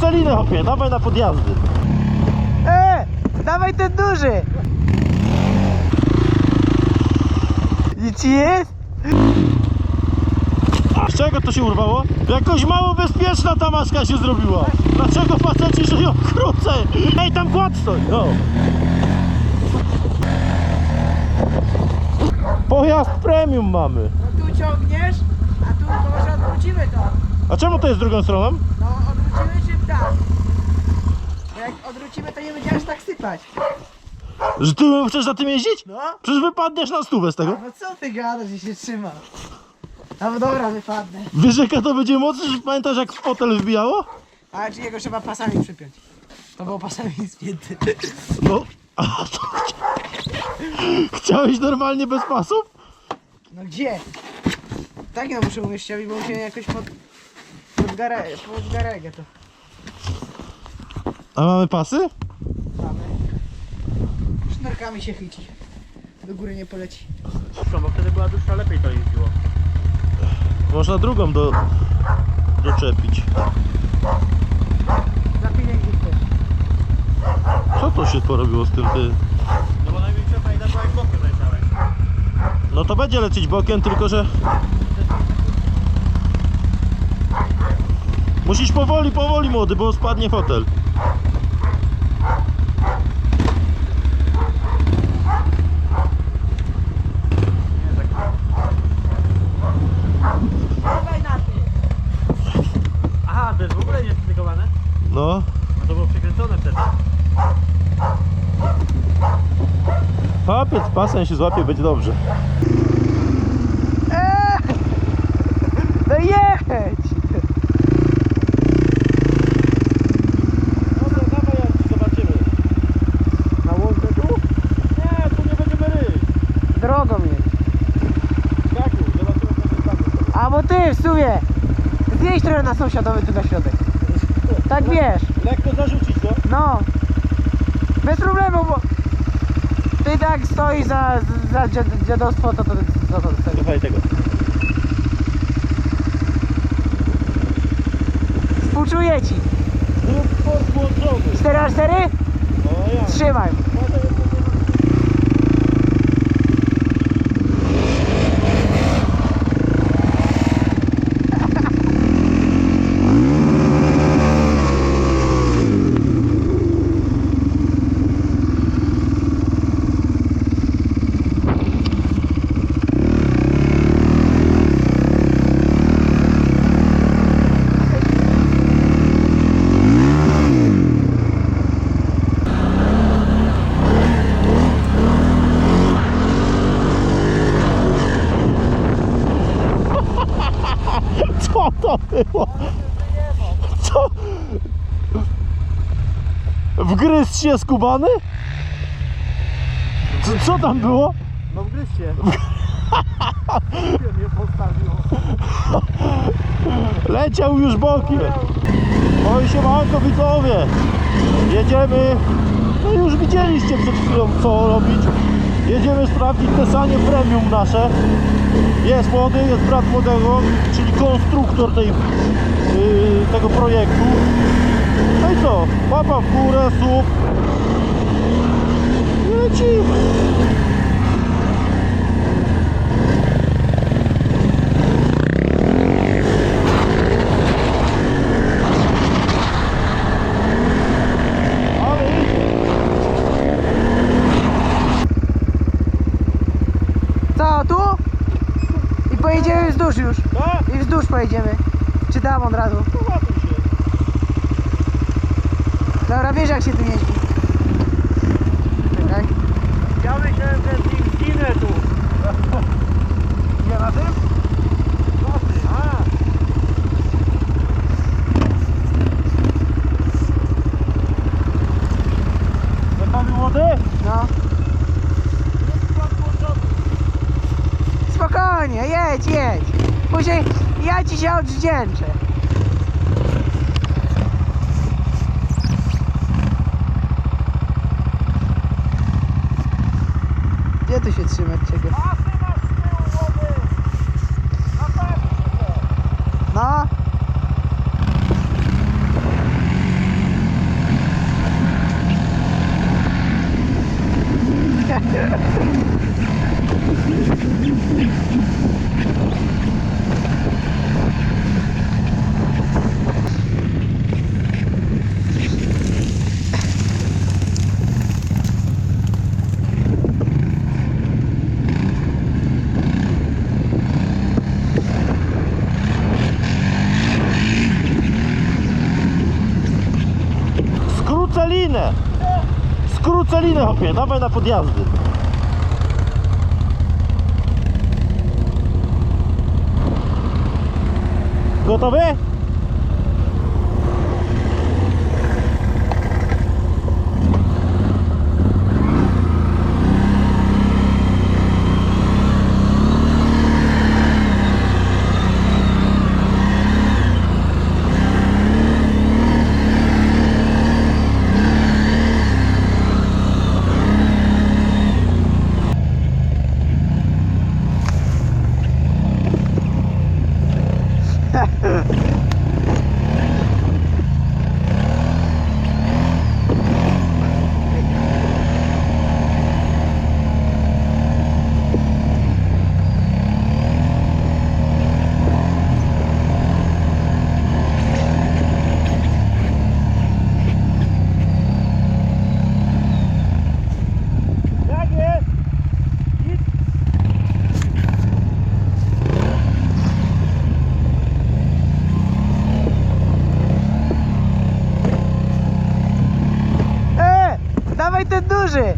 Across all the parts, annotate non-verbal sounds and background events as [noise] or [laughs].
celinę hopie, dawaj na podjazdy. E, dawaj ten duży. I ci jest? Z czego to się urwało? Jakoś mało bezpieczna ta maska się zrobiła. Dlaczego faceci żyją krócej? Ej, tam kład stoi. No. Pojazd premium mamy. No tu ciągniesz, a tu może odwrócimy to. A czemu to jest drugą stroną? No odwrócimy się w tak. Odwrócimy to nie będzie aż tak sypać. Że ty chcesz za tym jeździć? No. Przecież wypadniesz na stówę z tego. No co ty gadasz, że się trzyma? No dobra, wypadnę. Wiesz jaka to będzie moc? Że pamiętasz jak w fotel wbijało? A czy jego trzeba pasami przypiąć? To było pasami spięty. No. A to chcia... Chciałeś normalnie bez pasów? No gdzie? Tak no muszę umieszczować, bo musiałem jakoś pod... Pod, gare, pod garegę to A mamy pasy? mamy. Sznurkami się chyci. Do góry nie poleci. bo wtedy była dłuższa, lepiej to jeździło. Można drugą do... doczepić. Zapinaj chcesz. Co to się porobiło z tym ty? No bo największa fajda była jak bokiem leciałeś. No to będzie lecieć bokiem, tylko że... Musisz powoli, powoli młody, bo spadnie fotel. Dawaj na ty. Aha, to jest w ogóle nie stykowane? No. No to było przekręcone wtedy. Papiec pasem się złapie, będzie dobrze. Eee! No jedź! Dobra, dawaj Janki, zobaczymy. Na łąkę tu? Nie, tu nie będziemy ryć. Drogą jest. Skakuj, zobaczymy co się stanie. A bo ty w sumie zjeść trochę na sąsiadowy tu na środek. Tak wiesz. Lekko zarzucić go. No. Bez problemu, bo ty tak stoisz za, za dziad- dziadostwo, to to, to, to, to, Słuchaj tego. Współczuję ci. Zrób sport włączony. 4x4? O ja. Trzymaj. Co to było? Co? Wgryzł się skubany? Co, co tam było? No wgryź się. nie postawił. [laughs] Leciał już bokiem. Oj się manko widzowie. Jedziemy. No już widzieliście przed chwilą co robić. Jedziemy sprawdzić te sanie premium nasze. Jest młody, jest brat młodego, czyli konstruktor tej, yy, tego projektu. No i co? Łapa w górę, słup. Lecimy. Tu? I pojedziemy wzdłuż już. Tak? Pojedziemy. Czy tam od razu? Dobra, wiesz jak się tu jeździ. Tak? Ja myślałem, że z nim zginę tu. Nie na tym? A, Gotowy młody? No. Spokojnie, jedź, jedź. Później ja ci się odwdzięczę. Gdzie tu się trzymać czego? No. Linę. Skrócę linę, hopie. Dawaj na podjazdy. Gotowy? Ha ha ha. Dawaj ten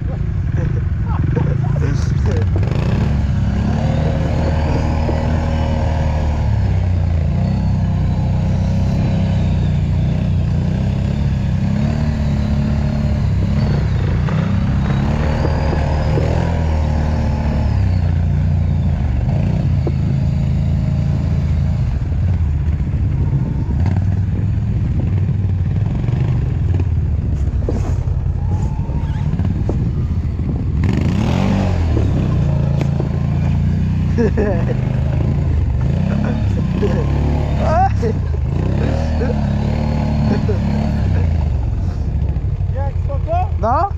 Jak spoko? No,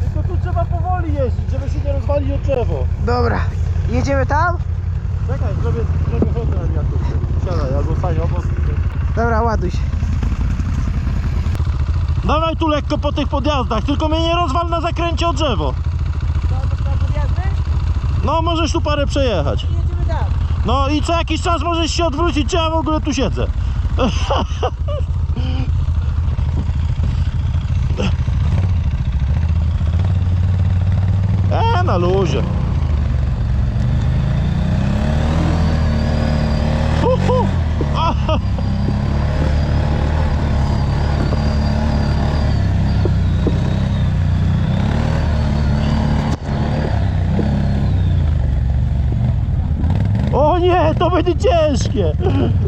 Tylko tu trzeba powoli jeździć, żeby się nie rozwalić o drzewo. dobra. Jedziemy tam? Czekaj, zrobię, zrobię fotę na wiatru. Siadaj, albo stań obok. Dobra, ładuj się. Dawaj tu lekko po tych podjazdach, tylko mnie nie rozwal na zakręcie o drzewo. No, możesz tu parę przejechać. No i co jakiś czas możesz się odwrócić, czy ja w ogóle tu siedzę. [laughs] E, na luzie. Hu, hu. Ah. O nie, to będzie ciężkie.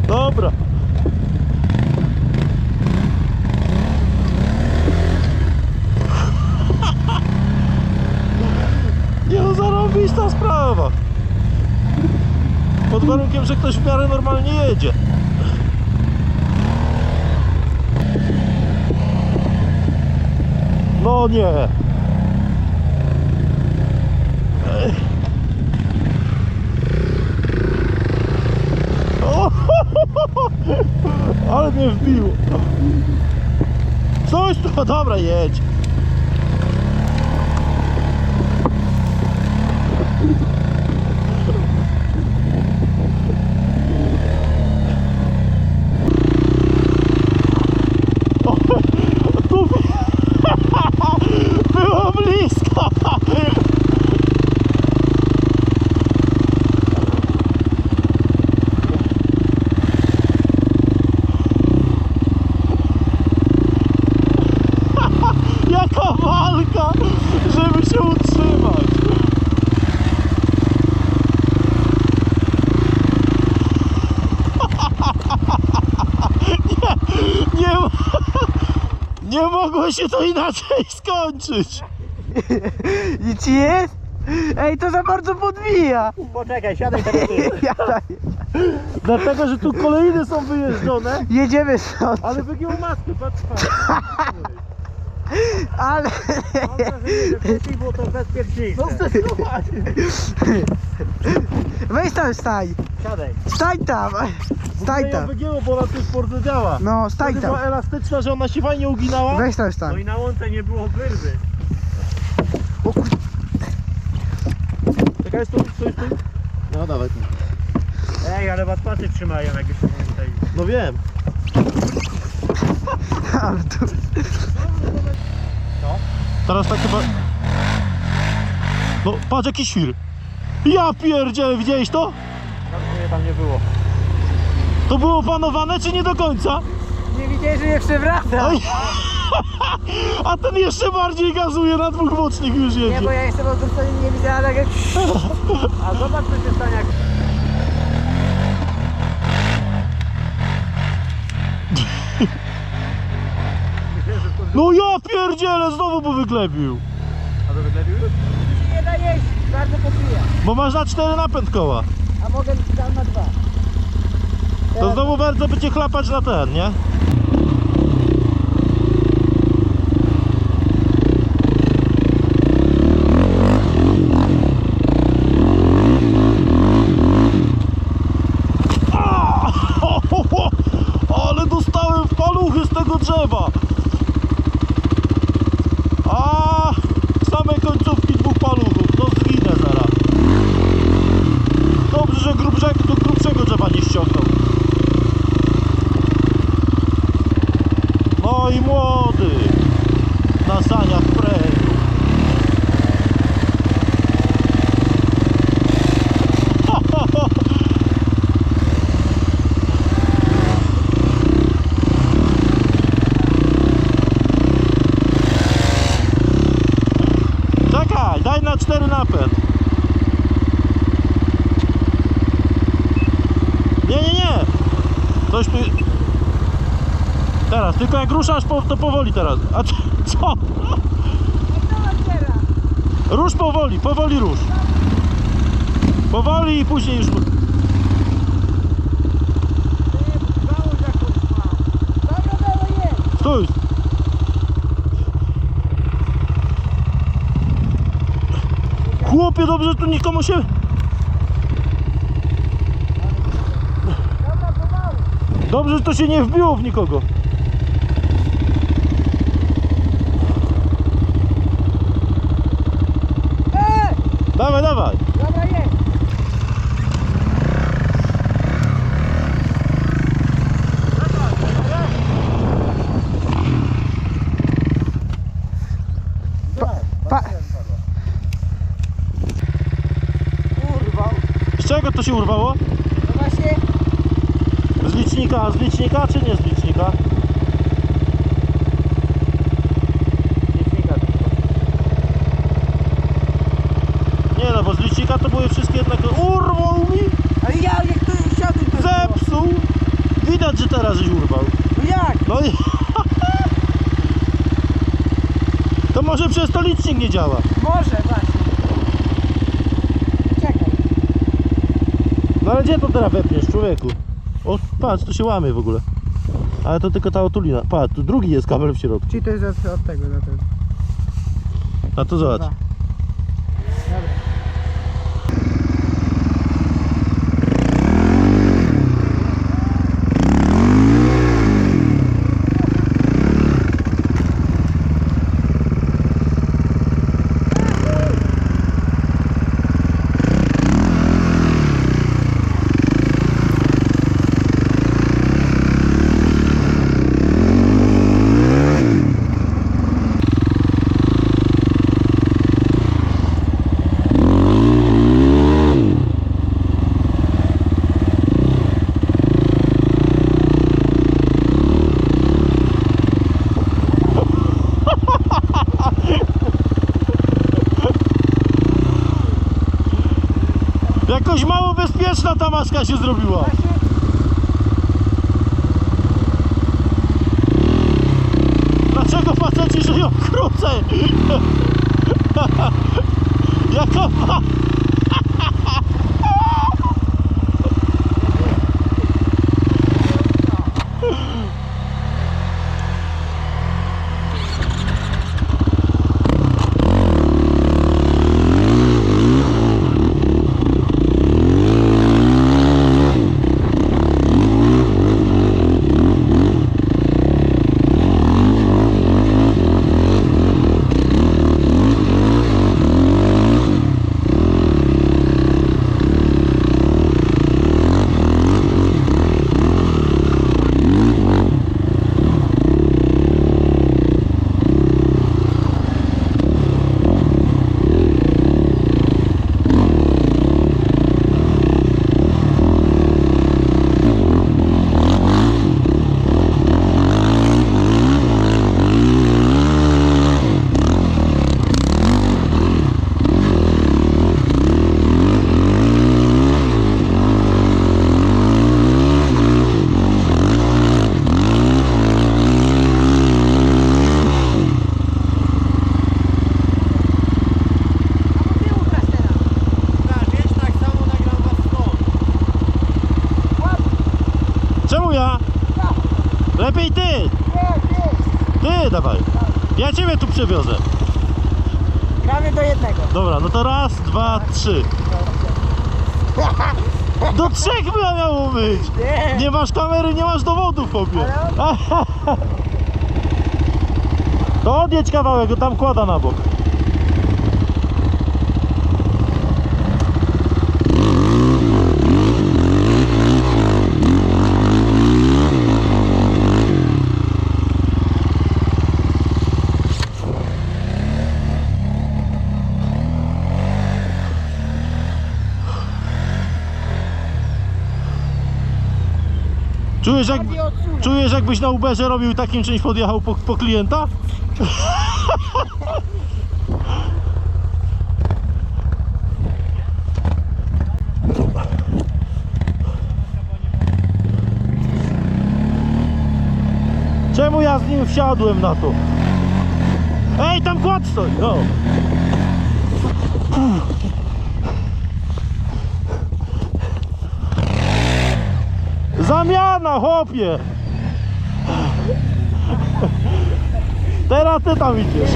Dobra. [laughs] Nie no, zarobista sprawa. Pod warunkiem, że ktoś w miarę normalnie jedzie. No nie. O, ale mnie wbiło. Coś tu, dobra, jedź. O, tu było blisko. Jaka walka, żeby się utrzymać. Nie, nie, mo- nie mogło się to inaczej skończyć. [laughs] I ci jest? Ej, to za bardzo podbija. Poczekaj, siadaj teraz ty. Ja daję. Dlatego, że tu kolejne są wyjeżdżone, Jedziemy stąd. ale wygiął maskę, patrz, patrz. [laughs] Ale... Mam wrażenie, że wcześniej było to bezpieczniejsze. No zdecydowanie. [laughs] Weź tam stań. Siadaj. Stań tam. Stań tam. wygięło, bo ona tu bardzo działa. No, stań Wtedy tam. była elastyczna, że ona się fajnie uginała. Weź tam No stań. i na łące nie było wyrwy. O kur... Czekaj, stój, stój, stój. No dawaj. Ej, ale was paty trzymają, jak jeszcze tutaj. No wiem. [laughs] Ale tu... Teraz tak chyba... No, patrz jaki świr. Ja pierdzielę, widziałeś to? Mnie tam nie było. To było panowane czy nie do końca? Nie widziałeś, że nie przewraca. Oj. [laughs] A ten jeszcze bardziej gazuje na dwóch bocznych już Nie, jedzie. bo ja jestem od strony nie widzę, ale jak... [laughs] A zobacz co się stanie jak... [laughs] No ja pierdzielę, znowu by wyklepił. A to wydlepił już? nie da jeździć, bardzo popija. Bo masz na cztery napęd koła. A mogę tam na dwa. To znowu bardzo będzie chlapać na ten, nie? A! [laughs] Ale dostałem w paluchy z tego drzewa. A same końcówki dwóch paluchów. No zginę zaraz. Dobrze, że grubszego, do grubszego drzewa nie ściągnął. No i młody. Na saniach premium. Czekaj, daj na cztery napęd. Nie, nie, nie. Coś tu... Teraz, tylko jak ruszasz, to powoli teraz. A co? co? Rusz powoli, powoli rusz. Powoli i później już... Stój! Chłopie, dobrze, tu nikomu się... Dobrze, że to się nie wbiło w nikogo. Ej! Dawaj, dawaj. Dobra, jest. Pa... Kurwa. Z czego to się urwało? No właśnie, Z licznika, z licznika czy nie z licznika? Licznika Nie no, bo z licznika to były wszystkie jednak... Urwał mi! ale ja jak tu siadł to było. Zepsuł! Widać, że teraz żeś urwał. No jak? No i... [laughs] To może przez to licznik nie działa. Może właśnie. Czekaj. No ale gdzie to teraz wepniesz, człowieku? O, patrz, to się łamie w ogóle. Ale to tylko ta otulina. Patrz, tu drugi jest kabel w środku. Czyli to jest od, od tego, za tego. A to zobacz. Dwa. Dobra. Jakoś mało bezpieczna ta maska się zrobiła. Lepiej ty! Ty dawaj! Ja ciebie tu przewiozę. Gramy do jednego. Dobra, no to raz, dwa, trzy. Do trzech by miało być! Nie. Nie masz kamery, nie masz dowodów, chłopie. [laughs] To odjedź kawałek, go tam kłada na bok. Czujesz jak, czujesz jakbyś na Uberze robił takim czymś podjechał po, po klienta? Czemu ja z nim wsiadłem na to? Ej, tam kład stoi! No. Zamiana, chłopie! Teraz ty tam idziesz.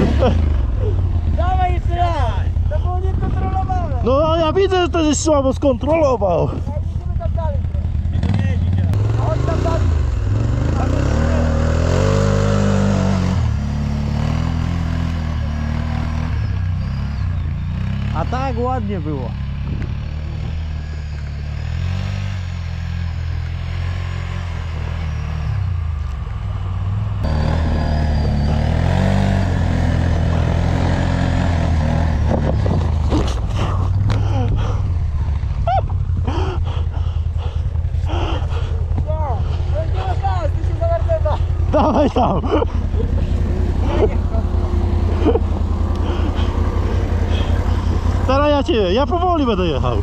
Dawaj jeszcze raz. To było niekontrolowane. No ja widzę, że to żeś słabo skontrolował. Jedziemy tam dalej. Chodź tam dalej. A tak ładnie było. Tam. Teraz ja cię, ja powoli będę jechał.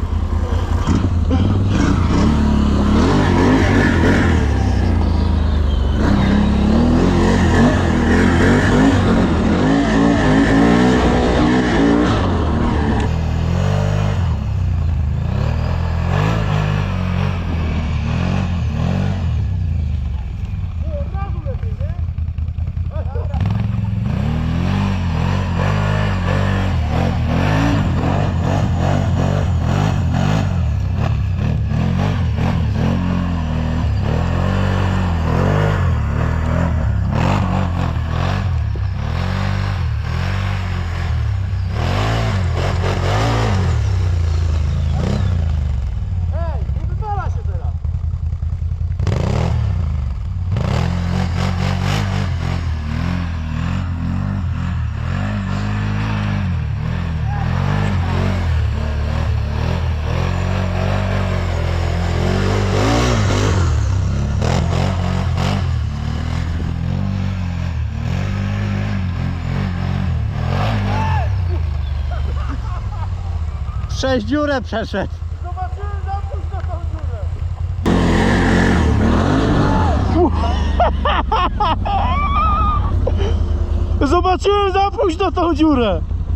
Przez dziurę przeszedł. Zobaczymy, zapuść na tą dziurę. Zobaczyłem za późno tą dziurę.